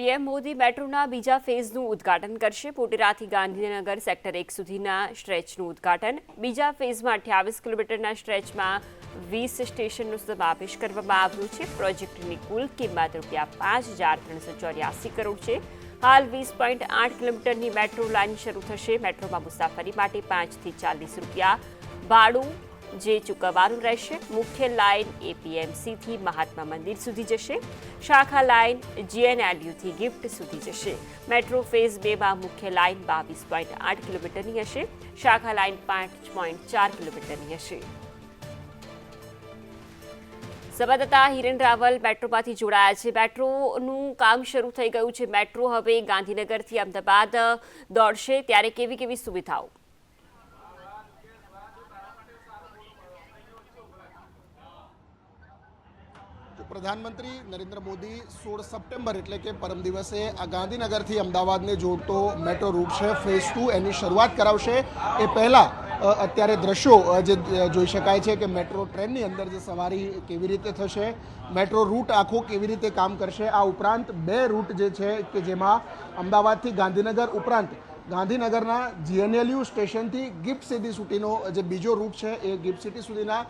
PM Modi મેટ્રોના બીજા ફેઝનું ઉદ્ઘાટન કરશે. પોટેરાથી ગાંધીનગર સેક્ટર એક સુધીના સ્ટ્રેચનું ઉદ્ઘાટન. બીજા ફેઝમાં અઠ્યાવીસ કિલોમીટરના સ્ટ્રેચમાં વીસ સ્ટેશનનો સમાવેશ કરવામાં આવ્યો છે. પ્રોજેક્ટની કુલ કિંમત રૂપિયા પાંચ હજાર ત્રણસો ચોર્યાસી કરોડ છે. હાલ વીસ પોઈન્ટ આઠ કિલોમીટરની મેટ્રો લાઇન શરૂ થશે. મેટ્રોમાં મુસાફરી માટે પાંચથી ચાલીસ રૂપિયા ભાડું જે ચૂકવવાનું રહેશે. મુખ્ય લાઇન એપીએમસીથી મહાત્મા મંદિર સુધી જશે. શાખા લાઇન જીએનએલયુથી ગિફ્ટ સુધી જશે. મેટ્રો ફેઝ બેમાં મુખ્ય લાઇન બાવીસ પોઈન્ટ આઠ કિલોમીટરની હશે. શાખા લાઇન પાંચ પોઈન્ટ ચાર કિલોમીટરની હશે. સંવાદદાતા હિરેન રાવલ મેટ્રોમાંથી જોડાયા છે. મેટ્રોનું કામ શરૂ થઈ ગયું છે. મેટ્રો હવે ગાંધીનગરથી અમદાવાદ દોડશે. ત્યારે કેવી કેવી સુવિધાઓ? પ્રધાનમંત્રી નરેન્દ્ર મોદી સોળ સપ્ટેમ્બર એટલે કે પરમ દિવસે આ ગાંધીનગરથી અમદાવાદને જોડતો મેટ્રો રૂટ છે ફેઝ ટુ એની શરૂઆત કરાવશે. એ પહેલાં અત્યારે દ્રશ્યો જે જોઈ શકાય છે કે મેટ્રો ટ્રેનની અંદર જે સવારી કેવી રીતે થશે, મેટ્રો રૂટ આખો કેવી રીતે કામ કરશે, આ ઉપરાંત બે રૂટ જે છે કે જેમાં અમદાવાદથી ગાંધીનગર ઉપરાંત ગાંધીનગરના જીએનએલયુ સ્ટેશનથી ગિફ્ટ સિટી સુધીનો જે બીજો રૂટ છે, એ ગિફ્ટ સિટી સુધીના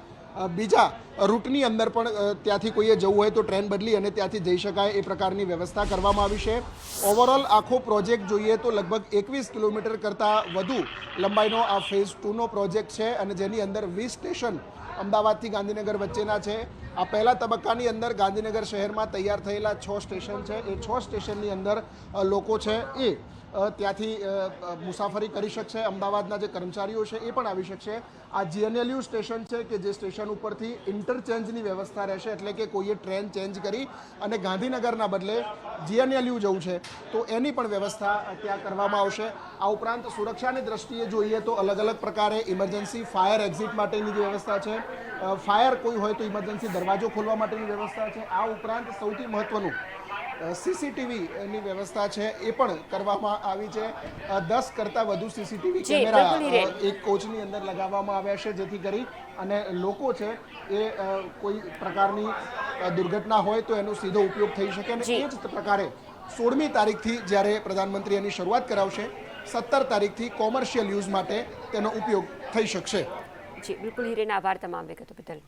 બીજા રૂટની અંદર પણ ત્યાંથી કોઈએ જવું હોય તો ટ્રેન બદલી અને ત્યાંથી જઈ શકાય એ પ્રકારની વ્યવસ્થા કરવામાં આવી છે. ઓવરઓલ આખો પ્રોજેક્ટ જોઈએ તો લગભગ એકવીસ કિલોમીટર કરતાં વધુ લંબાઈનો આ ફેઝ ટુનો પ્રોજેક્ટ છે અને જેની અંદર વીસ સ્ટેશન અમદાવાદથી ગાંધીનગર વચ્ચેના છે. આ પહેલા તબક્કાની અંદર ગાંધીનગર શહેરમાં તૈયાર થયેલા છ સ્ટેશન છે. એ છ સ્ટેશનની અંદર લોકો છે એ ત્યાંથી મુસાફરી કરી શકશે. અમદાવાદના જે કર્મચારીઓ છે એ પણ આવી શકશે. આ જીએનએલયુ સ્ટેશન છે કે જે સ્ટેશન ઉપરથી ઇન્ટરચેન્જની વ્યવસ્થા રહેશે, એટલે કે કોઈએ ટ્રેન ચેન્જ કરી અને ગાંધીનગરના બદલે જીએનએલયુ જવું છે, તો એની પણ વ્યવસ્થા ત્યાં કરવામાં આવશે. આ ઉપરાંત સુરક્ષાની દ્રષ્ટિએ જોઈએ તો અલગ અલગ પ્રકારે ઇમરજન્સી, ફાયર એક્ઝિટ માટેની જે વ્યવસ્થા છે ફાયર કોઈ હોય તો ઇમરજન્સી દરવાજો ખોલવા માટેની વ્યવસ્થા છે. આ ઉપરાંત સૌથી મહત્વનું સીસીટીવીની વ્યવસ્થા છે એ પણ કરવામાં આવી છે. દસ કરતાં વધુ સીસીટીવી કેમેરા એક કોચની અંદર લગાવવામાં આવ્યા છે જેથી કરી અને લોકો છે એ કોઈ પ્રકારની દુર્ઘટના હોય તો એનો સીધો ઉપયોગ થઈ શકે અને. એ જ પ્રકારે સોળમી તારીખથી જ્યારે પ્રધાનમંત્રી એની શરૂઆત કરાવશે સત્તર તારીખથી કોમર્શિયલ યુઝ માટે તેનો ઉપયોગ થઈ શકશે. જી બિલકુલ હિરેન આભાર તમામ વિગતો બદલ